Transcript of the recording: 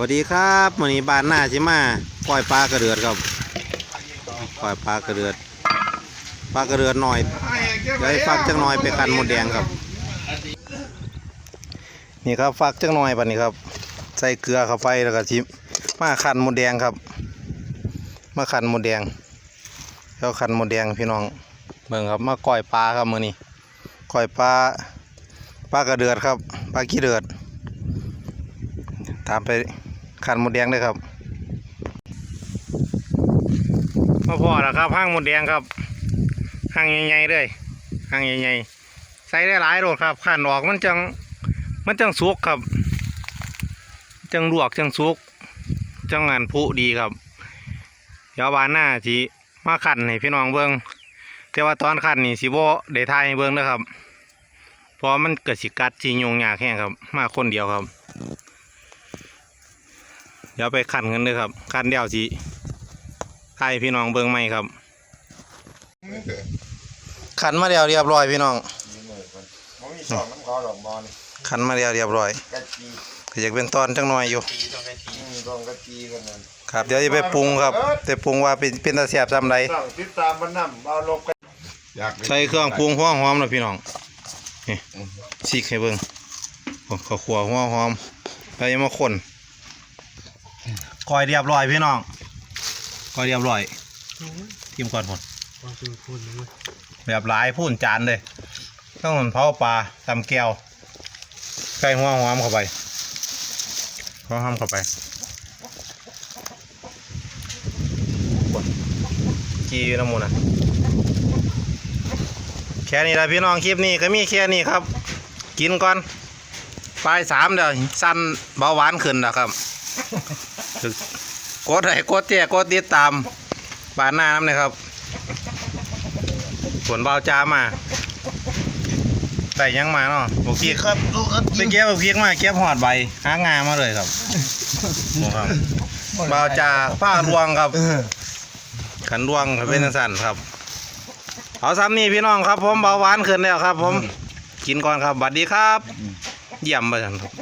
วัสดีครับวันนี้บ้านหน้าใช่มาปล่อยปลากระเดือดครับปล่อยปลากระเดือดปลากระเดือดหน่อยเดี๋ยวให้ฟักจังหน่อยไปคันหมดแดงครับ นี่ครับฟักจังหน่อยปันนี้ครับ ใส่เกลือเข้าไปแล้วก็ชิมมาคันหมดแดงครับ มาคันหมดแดงแล้วคันหมดแดงพี่น้องเบิ่งครับมาก้อยปลาครับมือนี้ก้อยปลาปลากระเดือดครับปลาขี้เดือดตามไป ขันหมดแดงเลยครับมาพอแล้วครับห้างหมดแดงครับห้างใหญ่ๆเลยห้างใหญ่ๆใส่ได้หลายโลดครับขันออกมันจังมันจังสุกครับ จังลวกจังสุก จังงานผุดีครับเดี๋ยววานหน้าสิมาขันให้พี่น้องเบิ้งแต่ว่าตอนขันนี่สิโบได้ทายเบิ้งนะครับเพราะมันเกิดสิกัดสิยุงยากแห้งครับ มาคนเดียวครับ เดี๋ยวไปขันกันเลยครับขันเดียวสิให้พี่น้องเบิ่งไหมครับขันมาเดียวเรียบร้อยพี่น้องมันมีสองน้ำกอดอกบอลขันมาเดียวเรียบร้อยกะจีก็อยากเป็นตอนจังหน่อยอยู่อืมรองกะจีกันนั่นครับ เดี๋ยวจะไปปรุงครับแต่ปรุงว่าเป็นเป็นตาเสียบจำไรต้องติดตามมันนำเอาลงกันอยากใส่เครื่องปรุงหัวหอมนะพี่น้องนี่ซีกให้เบิ่งโอ้ข้าวขัวหัวหอมแล้วยังมาคน ก้อยเรียบร้อยพี่น้องก้อยเรียบร้อยทิมก่อนหมดแบบหลายพูนจานเลยต้องเหมือนเผาปลาตำแก้วใส่หัวหอมเข้าไปหัวหอมเข้าไปจีอยู่น้ำมูนะแค่นี้ละพี่น้องคลิปนี้ก็มีแค่นี้ครับ กินก่อนปลายสามเดี๋ยวสั้นเบาหวานขึ้นนะครับ กดไลค์กดแชร์กดติดตามบ้านหน้าน้ำเลยครับฝนเบาจ้ามาใส่ยังมาเนาะบกพีกครับลูกครับไปเก็บบกพีกมาเก็บหอดใบหางามาเลยครับโอ้ครับเบาจ้าผ้าลวงครับ ขันลวงครับเป็นจังสั่นครับเอาซ้ำนี่พี่น้องครับ ผมเบาหวานขึ้นแล้วครับ ผมกินก่อนครับบัดดีครับ เยี่ยมไปจังครับ